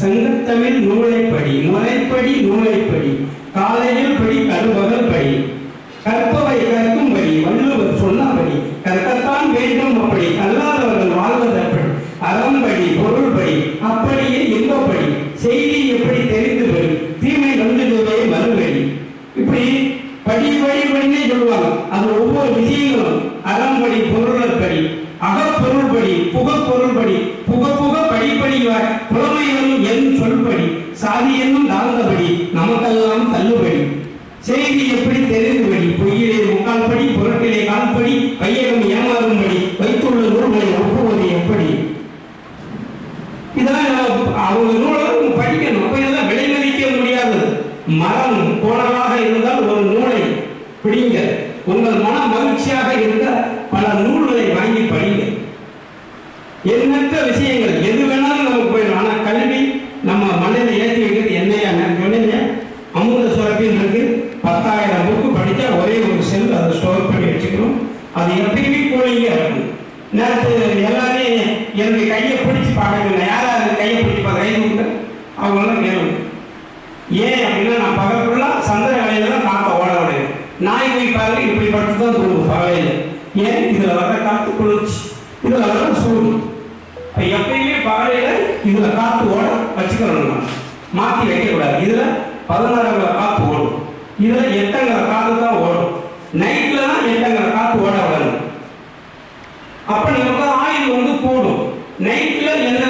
சங்கத்தமிழ் நூலைப்படி முறைப்படி நூலைப்படி காலையில் படி கருவகல் படி. கற்பவை கற்கும்படி வள்ளுவர் சொன்னபடி கற்கத்தான் வேண்டும் அப்படி கல்லாதவர்கள் வாழ்வதப்படி அறம்படி பொருள்படி அப்படியே இன்பப்படி செய்தி எப்படி தெரிந்துபடி தீமை வந்துடுவே மறுபடி. இப்படி படி படி படினே சொல்லுவாங்க. அது ஒவ்வொரு விஷயங்களும் அறம்படி பொருளப்படி அகப்பொருள்படி புகப்பொருள் புலமை சொல்படி சாதி என்னும் தாழ்ந்தபடி நமக்கெல்லாம் தள்ளுபடி. செய்தி எப்படி தெரிந்துபடி பொய்யிலே முக்கால் படி புறத்திலே கால்படி பையகம் ஏமாறும்படி வைத்துள்ள நூல்களை ஒப்புவது எப்படி? இதெல்லாம் அவங்க நூலெல்லாம் படிக்கணும். அப்ப இதெல்லாம் விலை மதிக்க முடியாது. மரம் கோணலாக இருந்தால் ஒரு நூலை பிடிங்க. உங்கள் மன மகிழ்ச்சியாக இருக்க பல நூல்களை வாங்கி படிங்க. எண்ணற்ற விஷயங்கள் எது வேணாலும் நமக்கு போயிடும் ஆனால் அது எப்பயுமே கூலிங்க இருக்கும் நேற்று எல்லாமே என்னுடைய கையை பிடிச்சி பார்க்கல யார் யார் கையை பிடிச்சி பார்க்க கை கொடுங்க. அவங்களாம் கேளுங்க ஏன் அப்படின்னா நான் பகல் ஃபுல்லாக சந்திர வேலையில தான் காக்க ஓட விடுவேன் நாய் போய் பாருங்க இப்படி படுத்து தான் தூங்கும் பகலையில் ஏன்? இதில் வர காத்து குளிர்ச்சி. இதில் வர சூடு. இப்போ எப்பயுமே பகலையில் இதில் காத்து ஓட வச்சுக்கணும் நான் மாற்றி வைக்கக்கூடாது. இதில் பதினாறுங்கிற காத்து ஓடும். இதில் எட்டங்கிற காத்து நைட்ல என்ன